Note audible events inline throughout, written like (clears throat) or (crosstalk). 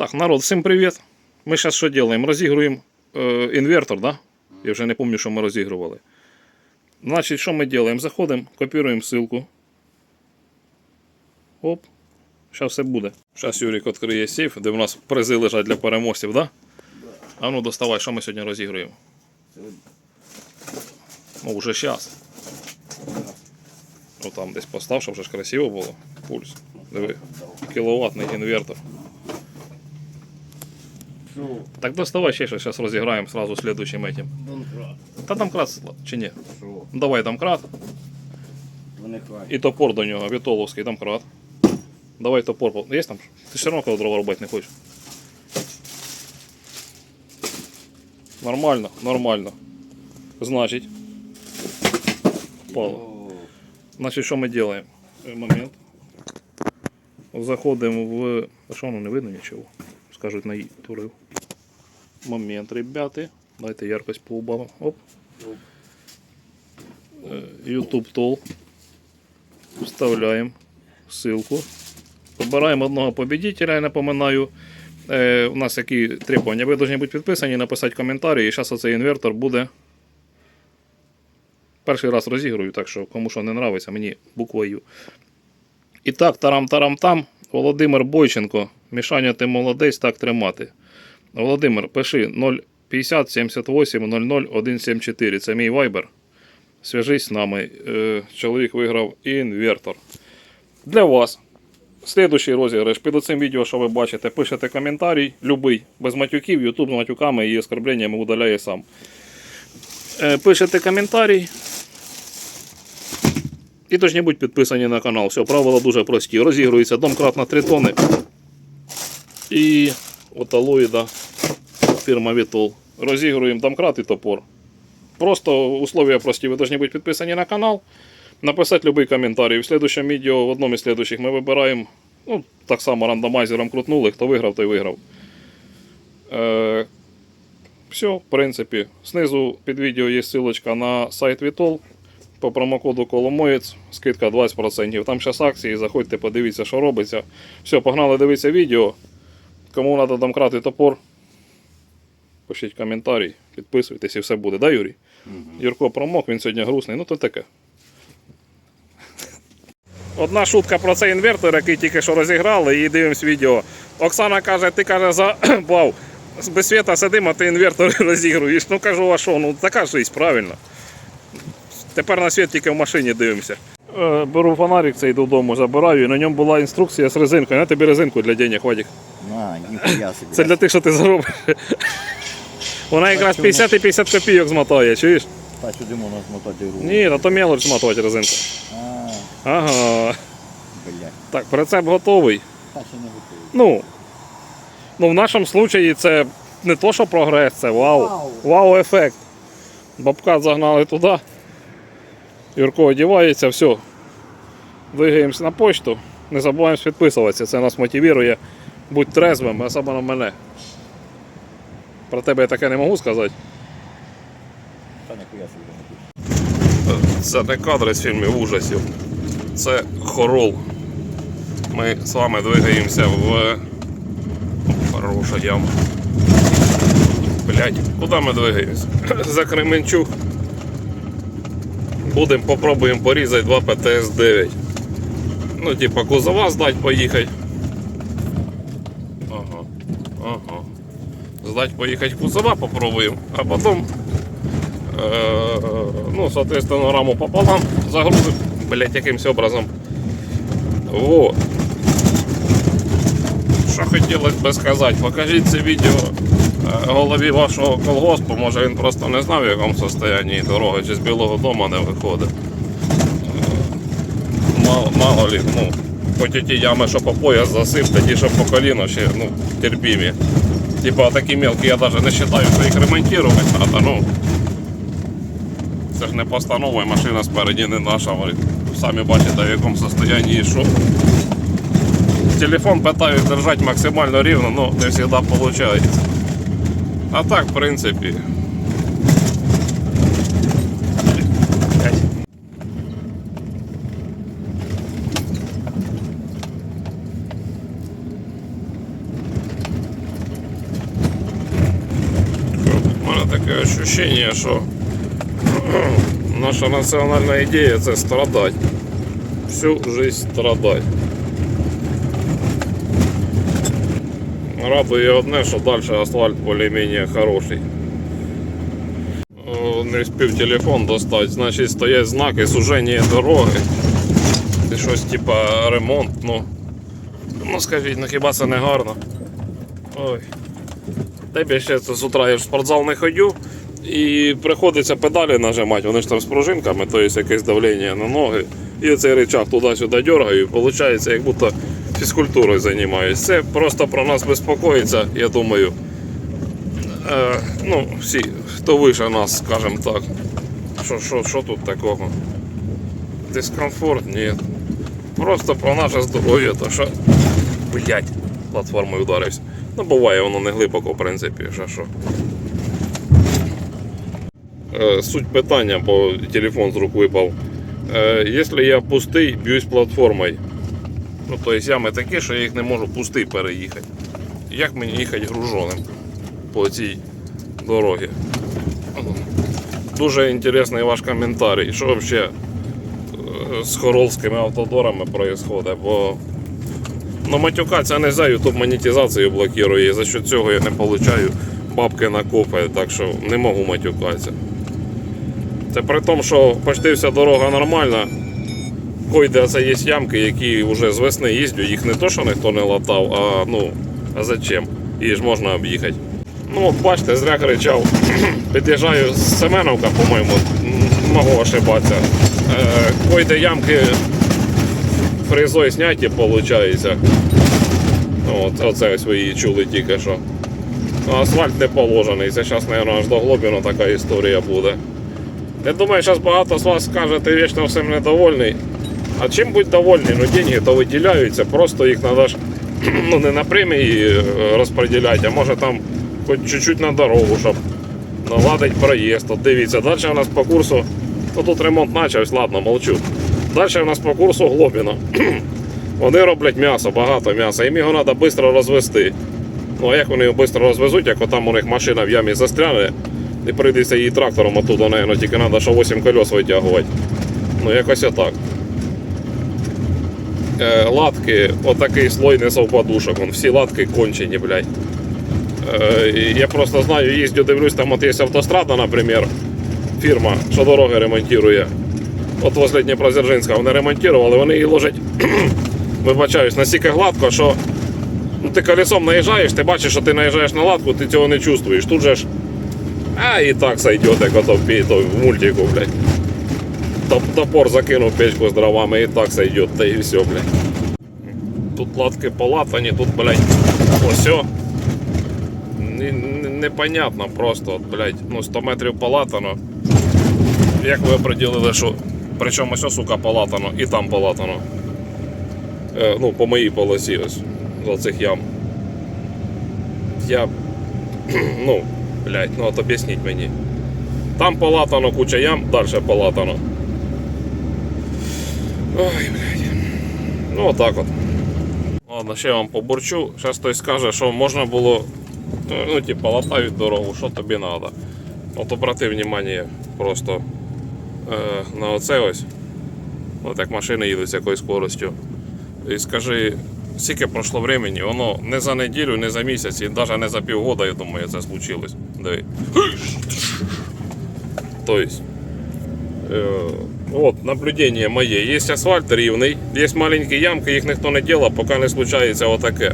Так, народ, всім привіт. Ми зараз що робимо? Розігруємо е, інвертор, да? Я вже не пам'ятаю, що ми розігрували. Значить, що ми робимо? Заходимо, копіруємо ссылку. Оп. Зараз все буде. Зараз Юрік відкриє сейф, де в нас призи лежать для переможців, да? А ну доставай, що ми сьогодні розігруємо. Ну, вже зараз. Ну там десь постав, щоб вже красиво було. Пульс. Диви. Кіловатний інвертор. Що? Так доставай ще щось, зараз розіграємо сразу слідуючим этим. Донкрат. Та там крат чи ні? Що? Ну, Давай там крат. Вони хай. І топор до нього, Вітоловський, там крат. Давай топор. по- Є там? Ти ж все одно коли дрова робити не хочеш. Нормально, нормально. Значить. Впало. О, Значить, що ми робимо? Е, Момент. Заходимо в. А що воно не видно нічого? Скажуть на турив. Момент, ребята. Дайте яркость поубавимо. Оп. Е, YouTube Tool. Вставляємо ссылку. Вибираємо одного победителя, я напоминаю. Е, у нас які требування. Ви повинні бути підписані, написати коментарі. І зараз оцей інвертор буде. Перший раз розігрую, так що кому що не нравиться, мені буквою. І так, тарам-тарам-там. Володимир Бойченко. Мішаня, ти молодець, так тримати. Володимир, пиши 050 78 00 174. Це мій вайбер. Свяжись з нами. Е, Чоловік виграв інвертор. Для вас. Слідуючий розіграш. Під цим відео, що ви бачите, пишете коментарій, любий, без матюків, YouTube з матюками і оскорбленнями удаляє сам. Е, Пишете коментарій. І точні будь підписані на канал. Все, правила дуже прості. Розігрується домкрат на 3 тони. І от алоїда фірма Вітол. Розігруємо домкрат і топор. Просто условия прості. Ви повинні бути підписані на канал, написати будь-який коментарій. В следующем відео, в одному із следующих, ми вибираємо, ну, так само рандомайзером крутнули, хто виграв, той виграв. Е, все, в принципі. Знизу під відео є ссылочка на сайт Вітол. По промокоду Коломоєць, скидка 20%. Там зараз акції, заходьте, подивіться, що робиться. Все, погнали дивитися відео. Кому треба домкрат і топор, пишіть коментарі, підписуйтесь і все буде, да, Юрій? Юрко промок, він сьогодні грустний, ну то таке. Одна шутка про цей інвертор, який тільки що розіграли, і дивимось відео. Оксана каже, ти каже, забав. (clears throat) Без світа сидимо, а ти інвертор (laughs) розігруєш. Ну кажу, а що, ну така життя, правильно. Тепер на світ тільки в машині дивимося. Е, Беру фонарик цей додому, забираю, і на ньому була інструкція з резинкою. На тобі резинку для денег, Вадик. На, ніхуя собі. Це для тих, що ти заробиш. Вона якраз 50 і 50 копійок змотає, чуєш? Та сюди можна змотати руку. Ні, на то мелоч змотувати резинку. Ага. блядь. Так, прицеп готовий. Та ще не готовий. Ну, ну в нашому случаї це не то, що прогрес, це вау. Вау. Вау ефект. Бабка загнали туди. Юрко одівається, все. Двигаємося на почту. Не забуваємо підписуватися. Це нас мотивує. Будь трезвим, особливо мене. Про тебе я таке не можу сказати. Та не. Це не кадри з фільмів ужасів. Це хорол. Ми з вами двигаємося в. Хороша яма. Блять, куди ми двигаємося? (clears throat) За Кременчук. Будемо попробуємо порізати два ПТС-9. Ну, типа кузова здать поїхати. Ага. Ага. Здать поїхати кузова попробуємо, а потім Е, ну, соответственно, раму пополам загрузим, блять, якимсь образом. Вот. Що хотілося би сказати, покажіть це відео голові вашого колгоспу, може він просто не знав, в якому состоянні дороги, чи з Білого дому не виходить. Е, Мало, мало лі, ну, хоч ті ями, що по пояс засип, тоді що по коліно ще ну, терпімі. Типа такі мелкі я навіть не вважаю, що їх ремонтувати треба. Ну, це ж не постанова, машина спереді не наша. говорить. Самі бачите, в якому состоянні і що. Телефон питаю держати максимально рівно, ну не завжди виходить. А так, в принципі. Таке відчуття, що (clears throat) наша національна ідея це страдати. Всю жизнь страдать. Радує одне, що далі асфальт більш-менш хороший. Не спів телефон достати, значить стоять знаки суження дороги. Це щось типа ремонт, ну. Ну скажіть, ну хіба це не гарно? Ой. Тебе ще з утра я в спортзал не ходю. І приходиться педалі нажимати, вони ж там з пружинками, то є якесь давлення на ноги. І оцей рычаг туди-сюди дергаю, і виходить, як будто фізкультурою займаюся. Це просто про нас безпокоїться, я думаю. Е, ну, всі, хто вище нас, скажімо так. Що, що, що тут такого? Дискомфорт? Ні. Просто про наше здоров'я, то що. Блять, платформою ударився. Ну, буває, воно не глибоко, в принципі, що що. Е, суть питання, бо телефон з рук випав. Е, якщо я пустий, б'юсь платформою. Ну, тобто ями такі, що я їх не можу пустий переїхати. Як мені їхати груженим по цій дорогі? Дуже інтересний ваш коментарій. Що взагалі е, з хоровськими автодорами відбувається? Бо Ну, матюкаться не за YouTube монетизацію блокує, і за що цього я не получаю бабки на копи, так що не можу матюкатися. Це при тому, що почти вся дорога нормальна. Койде це є ямки, які вже з весни їздю, їх не то, що ніхто не латав, а ну, а зачем? Її ж можна об'їхати. Ну, бачите, зря кричав. (clears throat) Під'їжджаю з Семеновка, по-моєму, можу ошибатися. Е, койде ямки фрезой зняті, виходить. От, оце ось ви її чули тільки що. Асфальт не положений. Це зараз, мабуть, аж до Глобіна така історія буде. Я думаю, зараз багато з вас скаже, ти вічно всім недовольний. А чим будь довольний? Ну, деньги то виділяються, просто їх треба ж (clears throat) ну, не на премії е, розподіляти, а може там хоч чуть-чуть на дорогу, щоб наладить проїзд. От дивіться, далі у нас по курсу, ну тут ремонт почався, ладно, молчу. Далі у нас по курсу Глобіна. (clears throat) Вони роблять м'ясо, багато м'яса, їм його треба швидко розвести. Ну а як вони його швидко розвезуть, як отам у них машина в ямі застряне, і прийдеться її трактором оттуда, наверное, тільки треба, що 8 колес витягувати. Ну якось отак. Е, латки, отакий слой не совпадушок, вон, всі латки кончені, блядь. Е, я просто знаю, їздю, дивлюсь, там от є автострада, наприклад, фірма, що дороги ремонтує. От возле Дніпродзержинська вони ремонтували, вони її ложать, (clears throat) вибачаюсь, настільки гладко, що ну, ти колесом наїжджаєш, ти бачиш, що ти наїжджаєш на латку, ти цього не чувствуєш. Тут же ж. А і так сойдет, як ото в мультику, блядь. Топ- Топор закинув печку з дровами і так сойдет, та і все, блядь. Тут латки полатані, тут, блядь, ось. Непонятно просто, блядь, ну 100 метрів полатано. Як ви оприділили, що причому ось, сука, полатано і там полатано. Е, ну, по моїй полосі ось за цих ям. Я. (clears throat) Ну, блядь, ну от об'ясніть мені. Там полатано куча ям, далі полатано. Ой, блядь. Ну отак от. Ладно, ще я вам побурчу. Зараз хтось скаже, що можна було. е, Ну, типа, латають дорогу, що тобі треба. От обрати внимание просто е, на оце ось. От як машини їдуть з якоюсь скоростю. І скажи, скільки пройшло времени, воно не за неділю, не за місяць, і навіть не за півгода, я думаю, це случилось. Диви. То есть, э, вот наблюдение моє. Є асфальт рівний, є маленькі ямки, їх ніхто не робить, поки не случається отаке.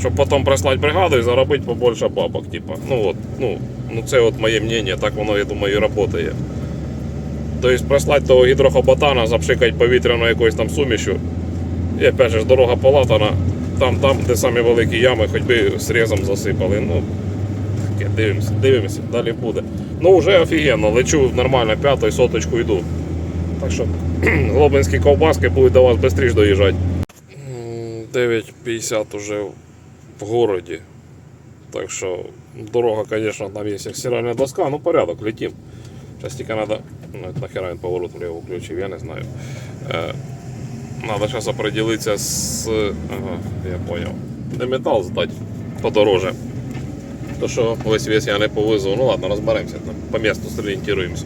Щоб потім прислати бригаду і заробити побольше бабок. Типа. Ну от, ну, ну це от моє мнение, так воно, я думаю, і працює. Тобто прислати того гідрохоботана, запшикати повітряну якоюсь там сумішю. І опять же дорога полатана, там, там, де самі великі ями, хоч би срезом засипали. Ну, дивимося, дивимося, далі буде. Ну вже офігенно, лечу нормально, п'ятою соточку йду. Так що глобинські ковбаски будуть до вас швидше доїжджати. 9.50 уже в городі. Так що дорога, звісно, там є стиральна доска, ну порядок, летим. Зараз тільки треба. Ну, нахера він поворот вліво включив, я не знаю. Е, надо зараз определитися з. Ага, я понял. Де метал здати подороже. То що весь вес я не повезу. Ну ладно, розберемося, по місту зорієнтуємося.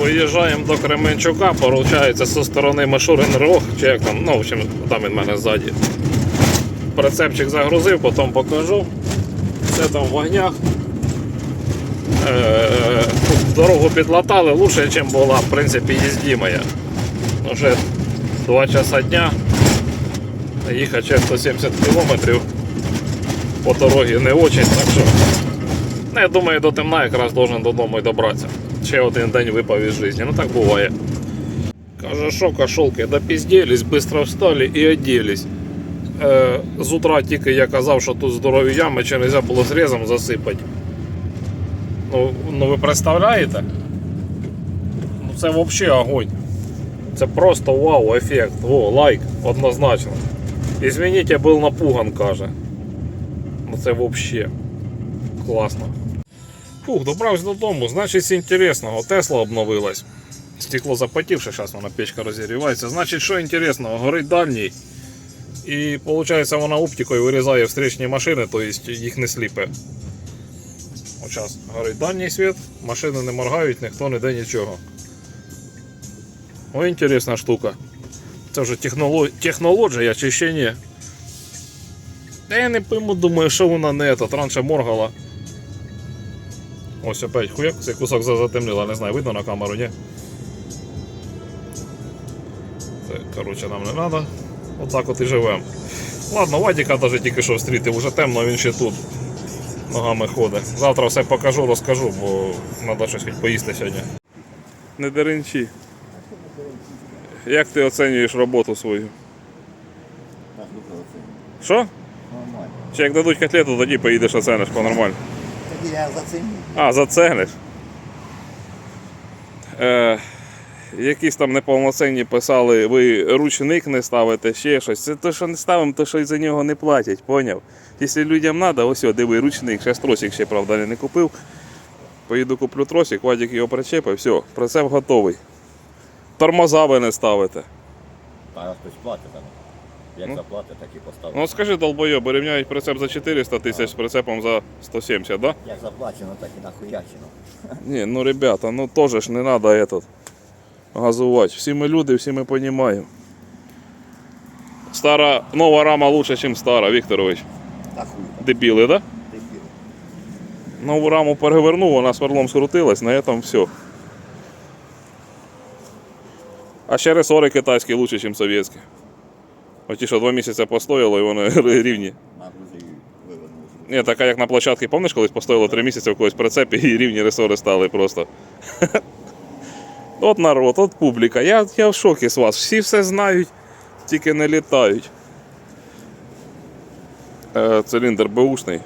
Виїжджаємо до Кременчука, получається, зі сторони Мишурин Рог, чи як там, ну, в общем, там він мене ззаді. Прицепчик загрузив, потім покажу. Все там в вогнях. Е, Дорогу підлатали лучше, ніж була, в принципі, їздімая. Уже 2 часа дня. Їхати ще 170 кілометрів по дорогі не очень, так що. Ну, я думаю, до темна якраз должен додому і добратися. Ще один день випав із життя. Ну так буває. Каже, що кошолки, допізділись, быстро встали і оделись. Е, з утра тільки я казав, що тут здорові ями, чи не можна було зрізом засипати. Ну, ну ви представляєте? Ну це взагалі огонь. Це просто вау, ефект. О, лайк, однозначно. Извините, я був напуган, каже. Ну це взагалі класно. Фух, добрався додому, значить інтересного. Тесла обновилась. Стекло запотівше, зараз вона печка розігрівається. Значить, що інтересного, горить дальній. І виходить, вона оптикою вирізає встречні машини, тобто їх не сліпе. От зараз горить дальній світ, машини не моргають, ніхто не де нічого. Ой, інтересна штука. Це вже техноло... технологія чи ще ні. Та я не пойму, думаю, що вона не этот, раніше моргала. Ось опять хуяк, цей кусок за- затемнило, не знаю, видно на камеру, ні? Це, коротше, нам не треба. Отак от і живемо. Ладно, Вадіка навіть тільки що встрітив, вже темно, він ще тут ногами ходить. Завтра все покажу, розкажу, бо треба щось хоч поїсти сьогодні. Не деренчі. Як ти оцінюєш роботу свою? Що? Нормально. Чи як дадуть котлету, тоді поїдеш оцениш по-нормально. Тоді я заціню. А, зацениш. Е, якісь там неповноцінні писали, ви ручник не ставите, ще щось. Це те, що не ставимо, то що й за нього не платять, поняв? Якщо людям треба, ось диви, ручник, ще тросик ще, правда, не купив. Поїду куплю тросик, Вадик його причепив, все, прицеп готовий. Тормоза ви не ставите. Зараз хтось платить. Як Ну. заплатить, так і поставить. Ну скажи, долбойоби, рівняють прицеп за 400 тисяч з прицепом за 170, да? Як заплачено, так і нахуячено. Не, ну ребята, ну тоже ж не надо этот газувати. Всі ми люди, всі ми розуміємо. Стара, нова рама лучше, ніж стара, Вікторович. Та хуй. Дебіли, да? Дебіл. Нову раму перевернув, вона сверлом скрутилась, на этом все. А ще ресори китайські лучше, ніж совєтські. Оті, що два місяці постояло і вони (laughs) рівні. Ні, така як на площадці, пам'ятаєш, колись постояло три місяці в когось прицепі і рівні ресори стали просто. (laughs) От народ, от публіка. Я, я в шокі з вас. Всі все знають, тільки не літають. Е, циліндр беушний.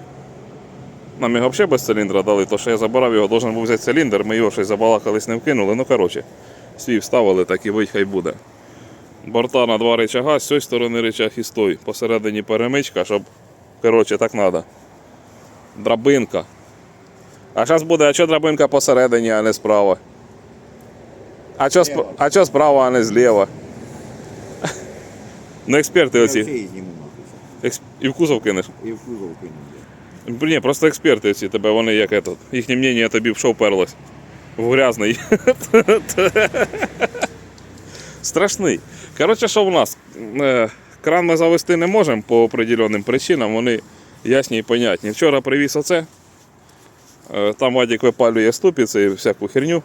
Нам його взагалі без циліндра дали, то що я забирав його, должен був взяти циліндр, ми його щось забалакались, не вкинули. Ну коротше, свій вставили, так і вить хай буде Борта на два рычага, з цієї сторони рычаг і з той. Посередині перемичка, щоб Коротше, так треба. Драбинка. А зараз буде, а що драбинка посередині, а не справа? А що, сп... Зліва. а що справа, а не зліва? Ну, експерти Я оці. взагалі зніму нахуй. Екс... І в кузов кинеш. І в кузов кинув. Ні, просто експерти ці тебе, вони як этот. Їхнє мнення тобі в шов перлось. В грязний. (laughs) Страшний. Коротше, що в нас? Е, Кран ми завести не можемо по определеним причинам, вони ясні і понятні. Вчора привіз оце. Е, Там Вадик випалює ступиці і всяку херню.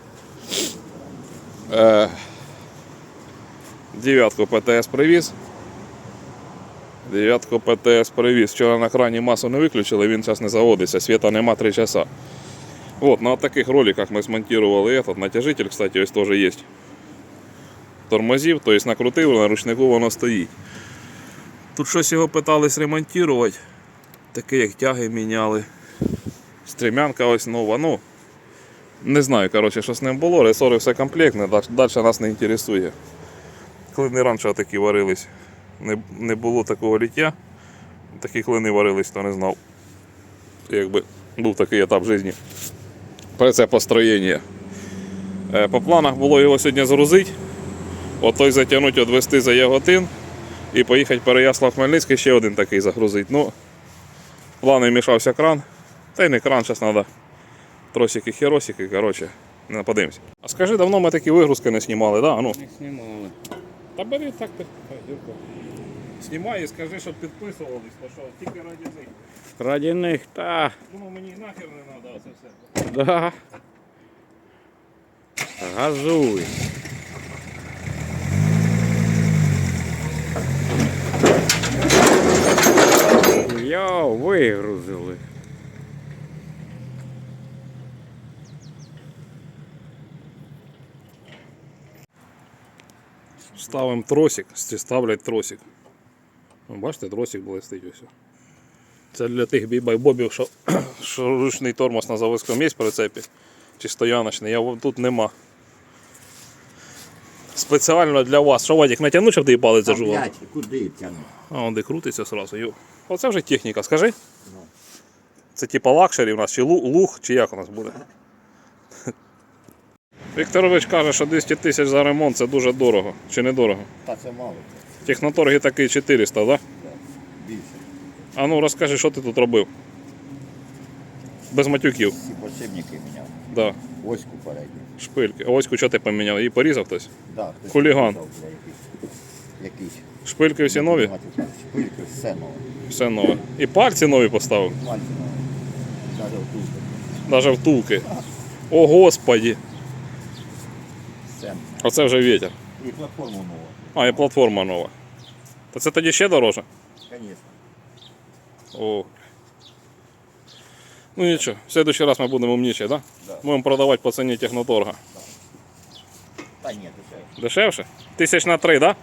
Е, Дев'ятку ПТС привіз. Дев'ятку ПТС привіз. Вчора на крані масу не виключили, він зараз не заводиться, світа нема 3 часа. Вот, на таких роликах ми смонтировали этот натяжитель, кстати, ось теж є. Тормозів, тобто накрутив, на ручнику воно стоїть. Тут щось його питались ремонтувати. Таке як тяги міняли. Стрімянка ось нова. Ну, не знаю, коротше, що з ним було. Ресори все комплектне, далі нас не інтересує. Клини раніше такі варились. Не, не було такого ліття. Такі клини варились, то не знав. Якби був такий етап житті. Це построєння. Е, По планах було його сьогодні згрузити. От той затягнути, відвести за Яготин і поїхати Переяслав Хмельницький ще один такий загрузити. Ну, плани мішався кран. Та й не кран, зараз треба тросики, херосики, коротше, не подивимося. А скажи, давно ми такі вигрузки не знімали, да? Ну. Не знімали. Та бери так ти. Знімай і скажи, щоб підписувались, то що тільки раді них. Раді них, та, Думав, мені нахер не треба це все. да. Газуй. Йо, вигрузили. Ставимо тросик, ставлять тросик. Ну, Бачите, тросик блистить ось. Це для тих бібайбобів, що, (clears throat) що ручний тормоз на заводському є в прицепі. Чи стояночний, я тут нема. Спеціально для вас. Що Вадик, натягнуть, щоб ти палець зажував? блядь, куди тягнути? А он де крутиться сразу. Йо. Оце вже техніка, скажи. Ну. Це типа лакшері у нас, чи лу- луг, чи як у нас буде. (laughs) Вікторович каже, що 200 тисяч за ремонт це дуже дорого. Чи не дорого? Та це мало. Техноторги такий 400, так? Да? Більше. А ну розкажи, що ти тут робив? Без матюків. Всі посібники міняв. Да. Оську передню. Шпильки. А Оську що ти поміняв? Її порізав хтось? Да, хтось Хуліган. бля, якийсь. Якийсь. Шпильки всі нові? Шпильки, все нове. Все нове. І пальці нові поставив. Пальці нові. Даже отут. Навіть втулки. О господі! Все. Оце вже вітер. І платформу нову. А, і платформа нова. Та це тоді ще дороже? Звісно. О. Ну нічого, в следующий раз ми будемо умнічі, да? Да. Будемо продавати по ціні техноторга. Та ні, дешевше. Дешевше? Тисяч на три, да?